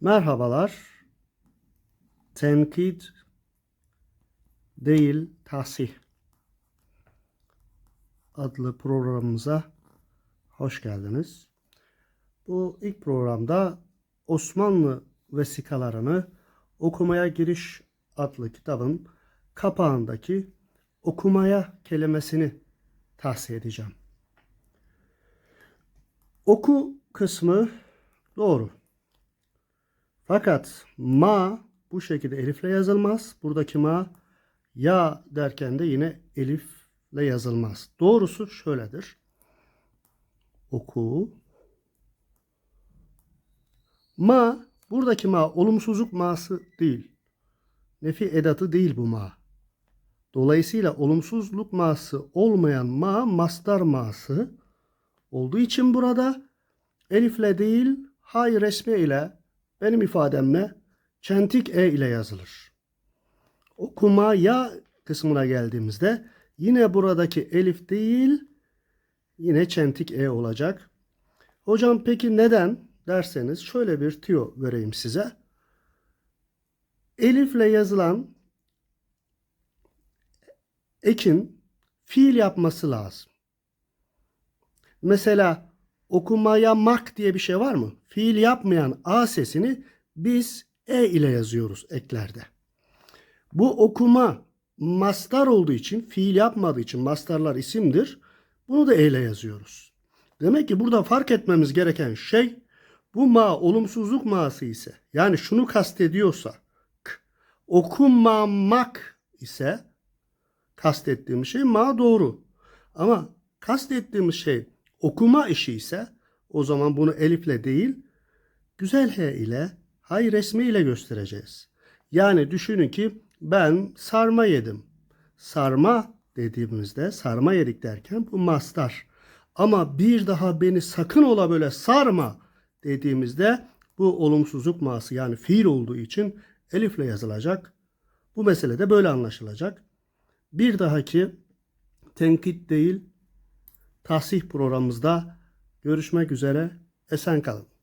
Merhabalar. Tenkit değil tahsih adlı programımıza hoş geldiniz. Bu ilk programda Osmanlı vesikalarını okumaya giriş adlı kitabın kapağındaki okumaya kelimesini tahsih edeceğim. Oku kısmı doğru. Fakat ma bu şekilde elifle yazılmaz. Buradaki ma ya derken de yine elifle yazılmaz. Doğrusu şöyledir. Oku. Ma buradaki ma olumsuzluk ma'sı değil. Nefi edatı değil bu ma. Dolayısıyla olumsuzluk ma'sı olmayan ma mastar ma'sı olduğu için burada elifle değil hay resmi ile benim ifademle çentik e ile yazılır. Okuma ya kısmına geldiğimizde yine buradaki elif değil yine çentik e olacak. Hocam peki neden derseniz şöyle bir tüyo vereyim size. Elifle yazılan ekin fiil yapması lazım. Mesela okumaya mak diye bir şey var mı? Fiil yapmayan a sesini biz e ile yazıyoruz eklerde. Bu okuma mastar olduğu için, fiil yapmadığı için mastarlar isimdir. Bunu da e ile yazıyoruz. Demek ki burada fark etmemiz gereken şey bu ma olumsuzluk ma'sı ise yani şunu kastediyorsa k, okumamak ise kastettiğimiz şey ma doğru. Ama kastettiğimiz şey okuma işi ise o zaman bunu elifle değil güzel h ile hay resmi ile göstereceğiz. Yani düşünün ki ben sarma yedim. Sarma dediğimizde sarma yedik derken bu mastar. Ama bir daha beni sakın ola böyle sarma dediğimizde bu olumsuzluk ması yani fiil olduğu için elifle yazılacak. Bu mesele de böyle anlaşılacak. Bir dahaki tenkit değil tahsih programımızda görüşmek üzere. Esen kalın.